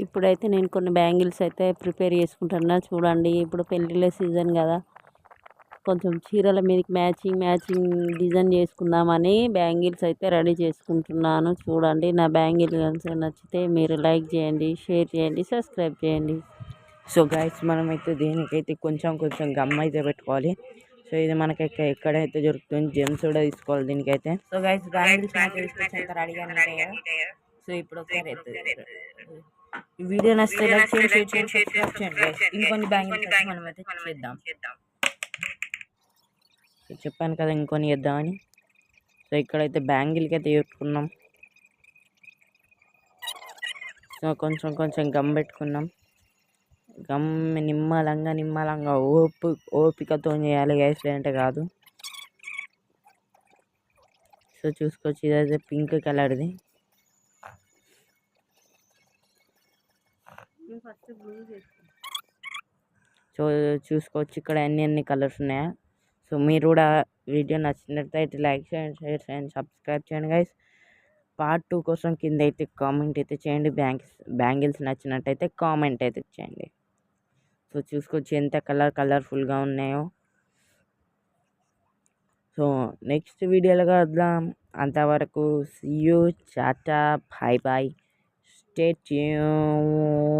ఇప్పుడైతే నేను కొన్ని బ్యాంగిల్స్ అయితే ప్రిపేర్ చేసుకుంటున్నా. చూడండి ఇప్పుడు పెళ్ళిళ్ళ సీజన్ కదా. కొంచెం చీరల మీదకి మ్యాచింగ్ మ్యాచింగ్ డిజైన్ చేసుకుందామని బ్యాంగిల్స్ అయితే రెడీ చేసుకుంటున్నాను. చూడండి నా బ్యాంగిల్ కనుక నచ్చితే మీరు లైక్ చేయండి షేర్ చేయండి సబ్స్క్రైబ్ చేయండి. సో గైస్ మనమైతే దీనికైతే కొంచెం కొంచెం గమ్ అయితే పెట్టుకోవాలి. సో ఇది మనకి ఎక్క- ఎక్కడైతే దొరుకుతుంది జెమ్స్ కూడా తీసుకోవాలి దీనికైతే. సో గైస్ బ్యాంగిల్స్ రెడీగా సో ఇప్పుడు ఒకసారి వీడియో నచ్చితే లైక్ చేయండి షేర్ చేయండి సబ్స్క్రైబ్ చేయండి. ఇంకొన్ని బ్యాంగిల్స్ అయితే మనం అయితే చేద్దాం. చెప్పాను కదా ఇంకొని చేద్దామని. సో ఇక్కడైతే బ్యాంగిల్కి అయితే పెట్టుకున్నాం సో కొంచెం కొంచెం గమ్ పెట్టుకున్నాం. గమ్ నిమ్మలంగా నిమ్మలంగా ఓపు ఓపికతో చేయాలి. గైస్ లేదంటే కాదు. సో చూసుకోవచ్చు. ఇదైతే పింక్ కలర్ది. సో చూసుకోవచ్చు ఇక్కడ అన్ని అన్ని కలర్స్ ఉన్నాయా? సో మీరు కూడా వీడియో నచ్చినట్లయితే లైక్ చేయండి షేర్ చేయండి సబ్స్క్రైబ్ చేయండి గైస్ పార్ట్ టూ కోసం కింద అయితే కామెంట్ అయితే చేయండి. బ్యాంగిల్స్ బ్యాంగిల్స్ నచ్చినట్టయితే కామెంట్ అయితే చేయండి. సో చూసుకోవచ్చు ఎంత కలర్ కలర్ఫుల్గా ఉన్నాయో. సో నెక్స్ట్ వీడియోలో కలుద్దాం అంతవరకు సీ యూ చాటా బాయ్ బాయ్ స్టే ట్యూన్